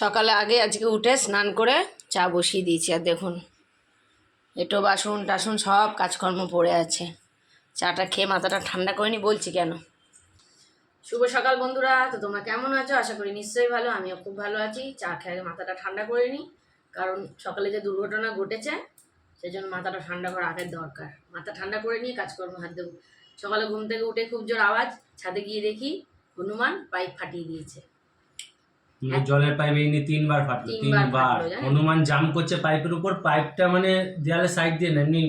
সকালে আগে আজকে উঠে স্নান করে চা বসিয়ে দিয়েছি, আর দেখুন, এটো বাসন টাসন সব কাজকর্ম পড়ে আছে। চাটা খেয়ে মাথাটা ঠান্ডা করিনি বলছি কেন? শুভ সকাল বন্ধুরা, তো তোমরা কেমন আছো? আশা করি নিশ্চয়ই ভালো, আমিও খুব ভালো আছি। চা খেয়ে মাথাটা ঠান্ডা করে নিই কারণ সকালে যে দুর্ঘটনা ঘটেছে সেই জন্য মাথাটা ঠান্ডা করা আগের দরকার। মাথা ঠান্ডা করে নিয়ে কাজকর্ম হাত দেবো সকালে ঘুম থেকে উঠে খুব জোর আওয়াজ, ছাদে গিয়ে দেখি হনুমান পাইপ ফাটিয়ে দিয়েছে। জলের পাইপ এই নিয়ে তিনবার ফাটলো তিনবার? হনুমান জাম করছে পাইপের উপর পাইপটা মানে দেয়ালের সাইড দিয়ে না এমনি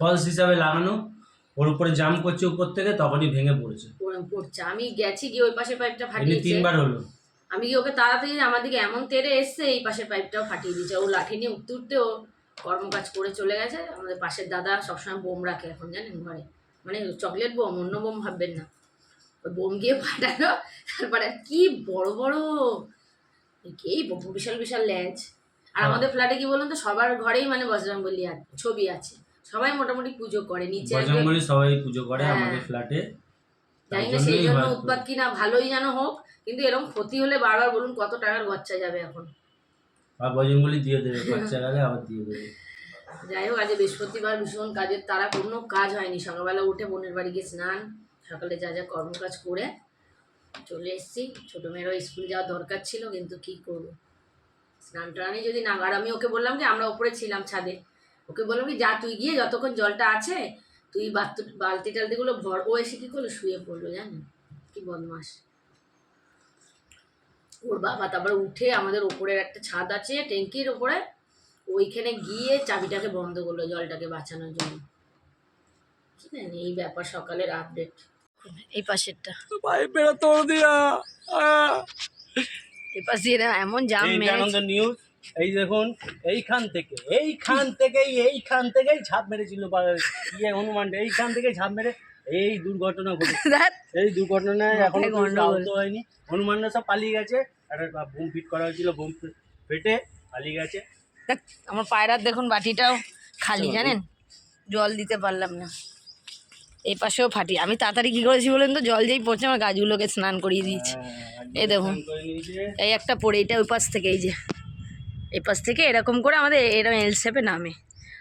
ফলস হিসাবে লাগানো। ওর উপরে জাম করছে উপর থেকে তখনই ভেঙে পড়েছে। পড়ছে। আমি গেছি গিয়ে ওই পাশের পাইপটা ফাটিয়ে তিনবার হলো। আমি গিয়ে ওকে তাড়াতাড়ি আমার দিকে এমন তেড়ে এসছে এই পাশের পাইপটাও ফাটিয়ে দিয়েছে। ও লাঠি নিয়ে উঠতে উঠতে ও কর্মকাজ করে চলে গেছে। আমাদের পাশের দাদা সবসময় বোম রাখে এখন জানেন ঘরে। মানে চকলেট বোম অন্য বোম ভাববেন না। ওই বোম গিয়ে ফাটালো। তারপরে কি বড় বড় এই বিশাল বিশাল ল্যাজ আর হ্যাঁ। আমাদের ফ্ল্যাটে কি বলুন তো সবার ঘরেই মানে ছবি আছে সবাই মোটামুটি পুজো করে নিচে বজরঙ্গলি সবাই পুজো করে হ্যাঁ। আমাদের ফ্ল্যাটে জানি না সেই জন্য। উৎপাত কিনা ভালোই যেন হোক কিন্তু এরকম ক্ষতি হলে বারবার বলুন কত টাকার খরচা যাবে এখন আর বজরঙ্গলি দিয়ে দেবে খরচা গেলে আবার দিয়ে দেবে যাই হোক আজ বৃহস্পতিবার ভীষণ কাজের তারা কোনো কাজ হয়নি সকালবেলা উঠে বোনের বাড়ি গিয়ে স্নান সকালে যা যা কর্মকাজ করে চলে এসেছি। ছোটো মেয়েরও স্কুল যাওয়ার দরকার ছিল, কিন্তু কি করব? স্নান টানি যদি না, আর আমি ওকে বললাম কি, আমরা ওপরে ছিলাম ছাদে। ওকে বললাম কি, যা, তুই গিয়ে যতক্ষণ জলটা আছে, তুই বালতি টালতিগুলো ভর। ও এসে কী করল? শুয়ে পড়ল, জানি? কি বদমাস ওর বাবা তারপরে উঠে আমাদের ওপরের একটা ছাদ আছে, ট্যাঙ্কির ওপরে। ওইখানে গিয়ে চাবিটাকে বন্ধ করল জলটাকে বাঁচানোর জন্য। কি জানি, এই ব্যাপার সকালের আপডেট এই পাশেরটা। পাইপের তোর দিয়া। এই পাশে এরা এমন জাম এই আনন্দ নিউজ এই দেখুন এইখান থেকে এইখান থেকেই এইখান থেকেই ঝাঁপ মেরেছিল ইয়ে হনুমানটা এইখান থেকে ঝাঁপ মেরে এই দুর্ঘটনা ঘটেছে। এই দুর্ঘটনায় এখন। আহত হয়নি। হনুমানরা সব পালিয়ে গেছে। একটা বোম ফিট করা হয়েছিল বোম ফেটে পালিয়ে গেছে। আমার পায়রার দেখুন বাটিটাও খালি জানেন? জল দিতে পারলাম না। এই পাশেও ফাটি। আমি তাড়াতাড়ি কী করেছি বলেন তো? জল যেই পড়ছে আমার গাছগুলোকে স্নান করিয়ে দিয়েছি। হ্যাঁ, এই দেখুন। এই একটা পড়ে এটা ওই পাশ থেকে এই যে। এই পাশ থেকে এরকম করে আমাদের এরকম এল শেপে নামে।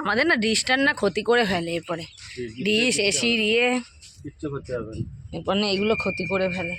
আমাদের না ডিশটার না ক্ষতি করে ফেলে এরপরে। ডিশ এসি ইয়ে এরপর না এগুলো ক্ষতি করে ফেলে।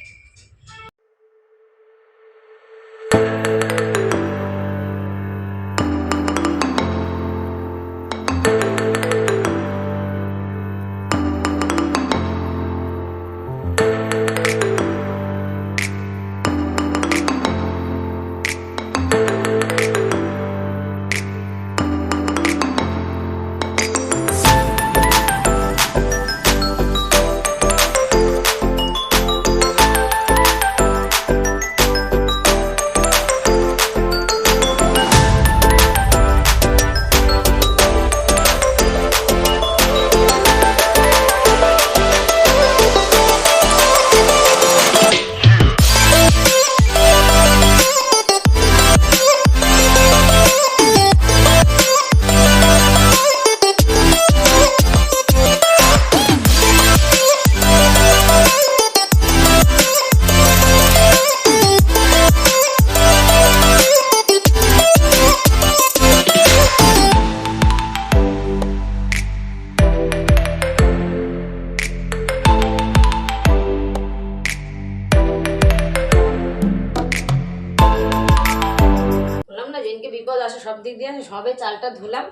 বিপদ আসে সব দিক দিয়ে সবে চালটা ধুলাম,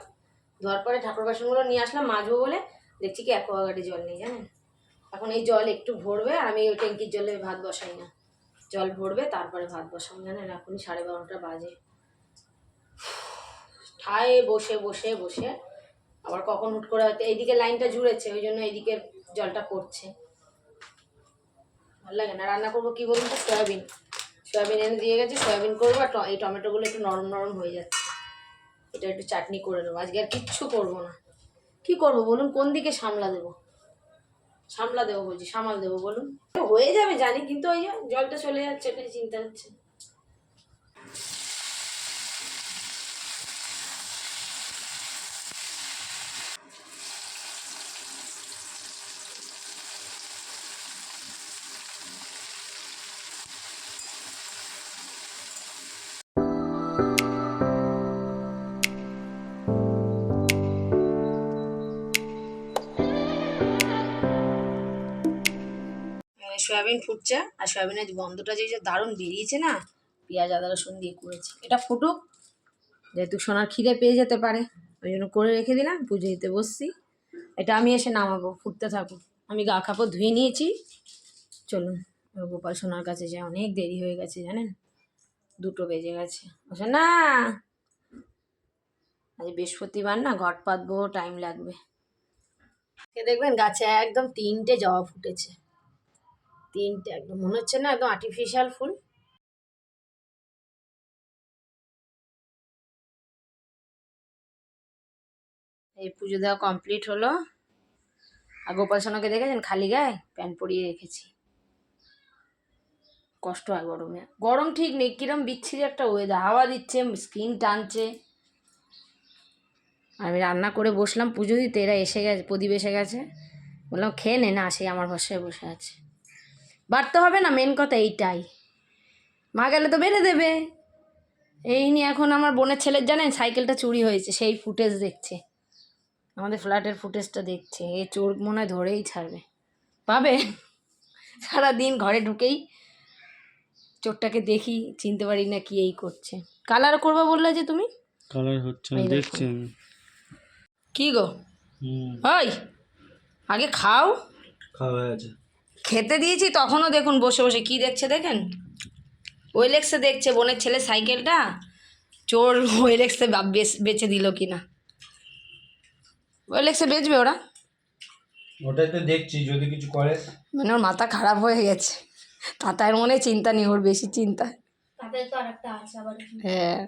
ধোয়ার পরে ঠাকুর বাসনগুলো নিয়ে আসলাম, মাজবো বলে, দেখছি কি অ্যাকোয়াগার্ডে জল নেই জানেন? এখন এই জল একটু ভরবে আমি ওই ট্যাঙ্কির জলে ভাত বসাই না। জল ভরবে, তারপরে ভাত বসাবো জানেন, এখনই সাড়ে বারোটা বাজে। ঠায়ে বসে বসে বসে, আবার কখন হুট করে হয়তো এইদিকে লাইনটা জুড়েছে, ওই জন্য এইদিকে জলটা পড়ছে। ভালো লাগে না, রান্না করব কি বলুন তো? সয়াবিন। সয়াবিন এনে দিয়ে গেছি, সয়াবিন করব আর এই টমেটোগুলো একটু নরম নরম হয়ে যাচ্ছে। এটা একটু চাটনি করে নেব, আজকে আর কিচ্ছু করব না। কি করব বলুন, কোন দিকে সামলা দেবো? সামলা দেবো বলছি, সামাল দেবো বলুন। হয়ে যাবে জানি, কিন্তু ওই জলটা চলে যাচ্ছে এটাই চিন্তা হচ্ছে। সয়াবিন ফুটছে, আর সয়াবিনের গন্ধটা যে দারুণ বেরিয়েছে না, পেঁয়াজ, আদা, রসুন দিয়ে করেছি। এটা ফুটুক, যেহেতু সোনার খিদে পেয়ে যেতে পারে, ওই জন্য করে রেখে দিলাম, পুজো দিতে বসছি। এটা আমি এসে নামাবো, ফুটতে থাকুক। আমি গা কাপড় ধুয়ে নিয়েছি। চলুন গোপাল সোনার কাছে যে অনেক দেরি হয়ে গেছে, জানেন? দুটো বেজে গেছে। বসে না! আজ বৃহস্পতিবার না ঘট পাতবো টাইম লাগবে। দেখবেন, গাছে একদম তিনটে জবা ফুটেছে। তিনটে একদম। মনে হচ্ছে না একদম আর্টিফিশিয়াল ফুল। এই পুজো দেওয়া কমপ্লিট হলো। আর গোপাল সোনাকে দেখেছেন? খালি গায়ে প্যান্ট পরিয়ে রেখেছি। কষ্ট হয় গরমে। গরম ঠিক নেই, কিরম বিচ্ছিরি একটা ওয়েদার হাওয়া দিচ্ছে স্কিন টানছে। আমি রান্না করে বসলাম পুজো দিতে, এরা এসে গেছে, প্রদীপ এসে গেছে। বললাম, খেয়ে নে না সেই আমার ভরসায় বসে আছে। বাড়তে হবে না মেন কথা এইটাই। মা গেলে তো বেড়ে দেবে। এই নিয়ে এখন আমার বোনের ছেলের জানেন সাইকেলটা চুরি হয়েছে সেই ফুটেজ দেখছে। আমাদের ফ্ল্যাটের ফুটেজটা দেখছে এ চোর মনে হয় ধরেই ছাড়বে। পাবে? সারাদিন ঘরে ঢুকেই চোরটাকে দেখি চিনতে পারি না কি এই করছে। কালার করবে বললে যে তুমি? কালার হচ্ছে দেখছি কি গো? ওই আগে খাও। খাওয়া হয়ে আছে খেতে দিয়েছি তখনও দেখুন বসে বসে কি দেখছে দেখেন? ওয়েলেক্সে দেখছে বোনের ছেলে সাইকেলটা চোর ওয়েলেক্সে বা- বেচ- দিল কি না ওয়েলেক্সে বেচবে ওরা? ওটাই তো দেখছি যদি কিছু করে। মানে ওর মাথা খারাপ হয়ে গেছে। তাতার মনে চিন্তা নেই ওর বেশি চিন্তা। হ্যাঁ।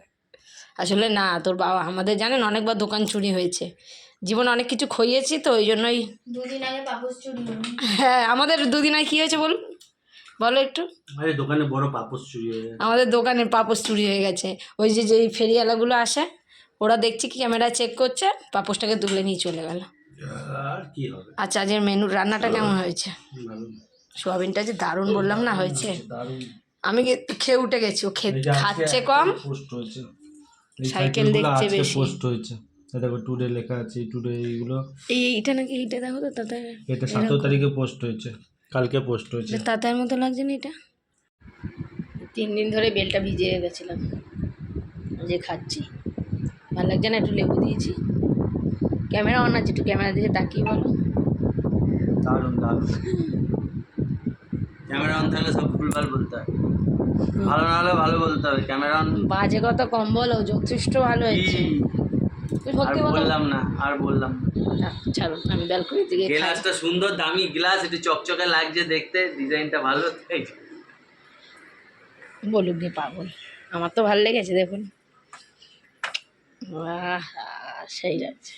আসলে না তোর বাবা আমাদের জানেন অনেকবার দোকান চুরি হয়েছে। জীবনে অনেক কিছু খইয়েছি তো ওই জন্যই। দুদিন আগে পাপস চুরি হ্যাঁ আমাদের দুদিন আগে কী হয়েছে বলুন? বলো একটু। আরে দোকানে বড় পাপস চুরি হয়ে গেছে। আমাদের দোকানের পাপোশ চুরি হয়ে গেছে। ওই যে যেই ফেরিওয়ালাগুলো আসে ওরা দেখছে কি ক্যামেরা চেক করছে পাপোশটাকে তুলে নিয়ে চলে গেল। আর কি হবে? আচ্ছা আজকের মেনুর রান্নাটা কেমন হয়েছে? সোয়াবিনটা যে দারুণ বললাম না হয়েছে? আমি খেয়ে উঠে গেছি ও খাচ্ছে কম। পোস্ট হয়েছে। এই সাইকেল দেখছে বেশি। পোস্ট হয়েছে। দেখো টুডে লেখা আছে টুডে এইগুলো। এই এইটা নাকি এইটা দেখো তো তাতে এটা সতেরো তারিখে পোস্ট হয়েছে কালকে পোস্ট হয়েছে। তাতার মতো লাগছে না এটা? তিন দিন ধরে বেলটা ভিজে রেখেছিলাম যে খাচ্ছি। ভালো লাগছে না একটু লেবু দিয়েছি। ক্যামেরা অন আছে একটু ক্যামেরা দিকে তাকিয়ে বলো। দারুণ দারুণ। ক্যামেরা অন থাকলে সব ভুলভাল বলতে হয়। ভালো না হলে ভালো বলতে হবে ক্যামেরা অন। বাজে কথা কম বলো যথেষ্ট ভালো হয়েছে। আর বললাম না আর বললাম ছাড়ো আমি ব্যালকনি থেকে গ্লাসটা সুন্দর দামি গ্লাস একটু চকচকে লাগছে দেখতে ডিজাইনটা ভালো যে। বলুক দিয়ে পাগল আমার তো ভালো লেগেছে দেখুন। সেই লাগছে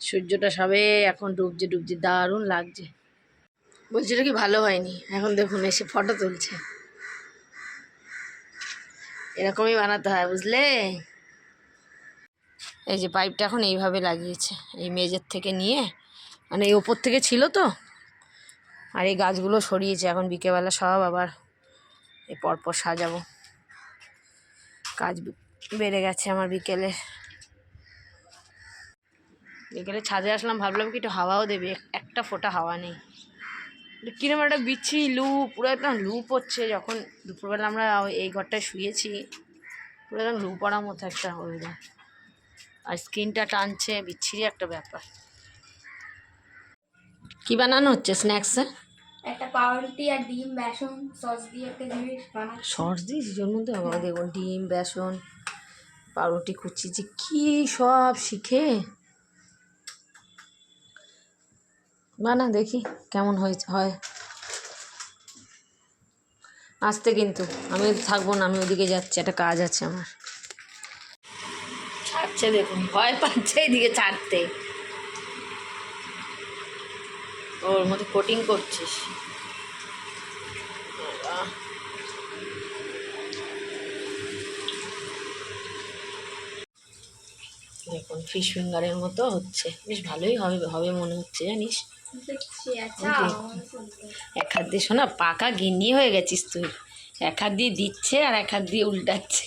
সূর্যটা সবে এখন ডুবছে ডুবছে দারুণ লাগছে। বলছি কি ভালো হয়নি এখন দেখুন এসে ফটো তুলছে। এরকমই বানাতে হয় বুঝলে? এই যে পাইপটা এখন এইভাবে লাগিয়েছে, এই মেজের থেকে নিয়ে মানে এই ওপর থেকে ছিল তো, আর এই গাছগুলো সরিয়েছে, এখন বিকেবেলা সব আবার এই পরপর সাজাবো। কাজ বেড়ে গেছে আমার বিকেলে। বিকেলে ছাদে আসলাম, ভাবলাম কি একটু হাওয়াও দেবে, একটা ফোঁটা হাওয়া নেই। কিরম একটা বিচ্ছি লু পুরো একদম লু পড়ছে যখন দুপুরবেলা আমরা এই ঘরটায় শুয়েছি, পুরো একদম লু পড়ার মতো একটা ওয়েদার আর স্কিনটা টানছে বিচ্ছিরি একটা ব্যাপার। কি বানানো হচ্ছে স্ন্যাক্সে একটা পাউরুটি আর ডিম বেসন সস দিয়ে একটা জিনিস সস দিয়েছিস ওর মধ্যে? আবার দেখুন ডিম বেসন পাউরুটি কুচিয়েছি কি সব শিখে। বানা দেখি কেমন হয়েছে হয়। আসতে কিন্তু আমি থাকব না আমি ওদিকে যাচ্ছি একটা কাজ আছে আমার। ছাড়ছে দেখুন ভয় পাচ্ছে এদিকে ছাড়তে। ওর মধ্যে কোটিং করছিস। দেখুন ফিশ ফিঙ্গারের মতো হচ্ছে। বেশ ভালোই হবে হবে মনে হচ্ছে জানিস? আচ্ছা। এক হাত দিয়ে শোনা পাকা গিন্নি হয়ে গেছিস তুই। এক হাত দিয়ে দিচ্ছে আর এক হাত দিয়ে উল্টাচ্ছে।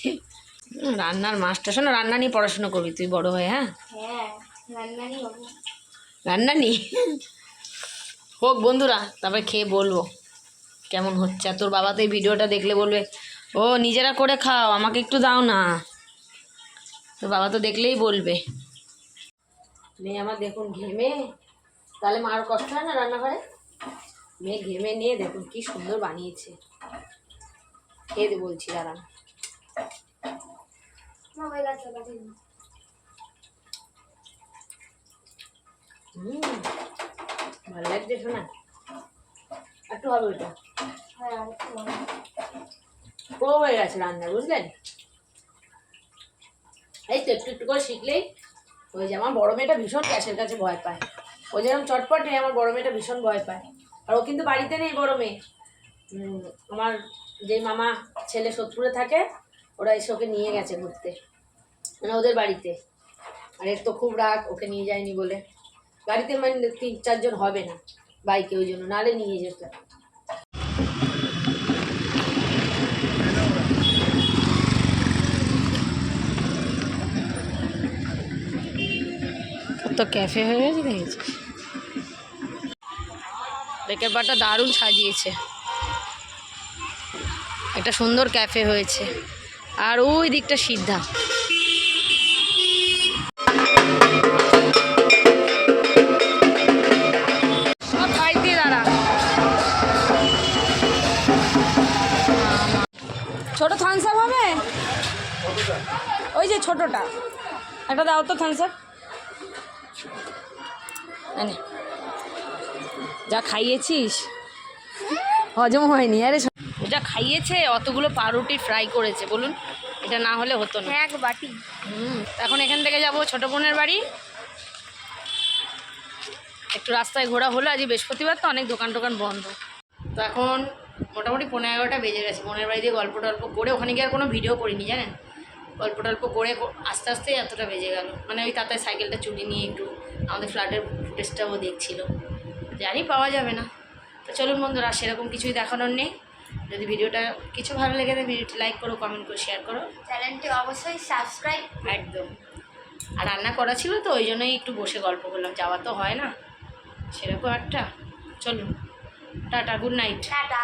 রান্নার মাস্টার শোনো রান্না নিয়ে পড়াশোনা করবি তুই বড় হয়ে হ্যাঁ? হ্যাঁ রান্না নি হোক বন্ধুরা তারপরে খেয়ে বলব কেমন হচ্ছে। আর তোর বাবা তো এই ভিডিওটা দেখলে বলবে ও নিজেরা করে খাও আমাকে একটু দাও না। তোর বাবা তো দেখলেই বলবে। মেয়ে আমার দেখুন ঘেমে তাহলে মার কষ্ট হয় না রান্নাঘরে? মেয়ে ঘেমে নিয়ে দেখুন কি সুন্দর বানিয়েছে। খেয়ে দে বলছি দাঁড়ান মা হয়ে গেছে কাটি। হুম ভালো লাগছে শোনা একটু হবে ওটা। হ্যাঁ। প্রো হয়ে গেছে রান্না বুঝলেন? এই তো একটু একটু করে শিখলেই ওই যে আমার বড় মেয়েটা ভীষণ গ্যাসের কাছে ভয় পায়। ও যেরকম চটপট নেই আমার বড় মেয়েটা ভীষণ ভয় পায়। আর ও কিন্তু বাড়িতে নেই বড় মেয়ে। আমার যে মামা ছেলে সোদপুরে থাকে ওরা এসে ওকে নিয়ে গেছে ঘুরতে। মানে ওদের বাড়িতে। আর এর তো খুব রাগ, ওকে নিয়ে যায়নি বলে। গাড়িতে মানে তিন চারজন হবে না, বাইকে ওই জন্য নালে নিয়ে যেত। তো ক্যাফে হয়ে গেছে দেখেছিস বেকের বারটা দারুণ সাজিয়েছে। একটা সুন্দর ক্যাফে হয়েছে। আর ওই দিকটা সিদ্ধা। ছোট থামস আপ হবে? ওই যে ছোটটা। একটা দাও তো থামস আপ। যা খাইয়েছিস? হজম হয়নি। আরে যা খাইয়েছে অতগুলো পাউরুটি ফ্রাই করেছে বলুন। এটা না হলে হতো না। এক বাটি। হুম এখন এখান থেকে যাব ছোট বোনের বাড়ি। একটু রাস্তায় ঘোরা হলো আজ বৃহস্পতিবার তো অনেক দোকান টোকান বন্ধ। তো এখন মোটামুটি পনেরো এগারোটা বেজে গেছে বোনের বাড়ি দিয়ে গল্প টল্প করে ওখানে গিয়ে আর কোনো ভিডিও করিনি জানেন? গল্প টল্প করে আস্তে আস্তে এতটা বেজে গেল। মানে ওই তাতায় সাইকেলটা চুরি নিয়ে একটু আমাদের ফ্ল্যাটের ফুটেজটাও দেখছিল। জানি পাওয়া যাবে না। তো চলুন বন্ধুরা সেরকম কিছুই দেখানোর নেই। যদি ভিডিওটা কিছু ভালো লেগে থাকে ভিডিওটি লাইক করো কমেন্ট করো শেয়ার করো। চ্যানেলটি অবশ্যই সাবস্ক্রাইব একদম। আর রান্না করা ছিল তো ওই জন্যই একটু বসে গল্প করলাম যাওয়া তো হয় না। সেরকম একটা। চলুন টাটা গুড নাইট টাটা।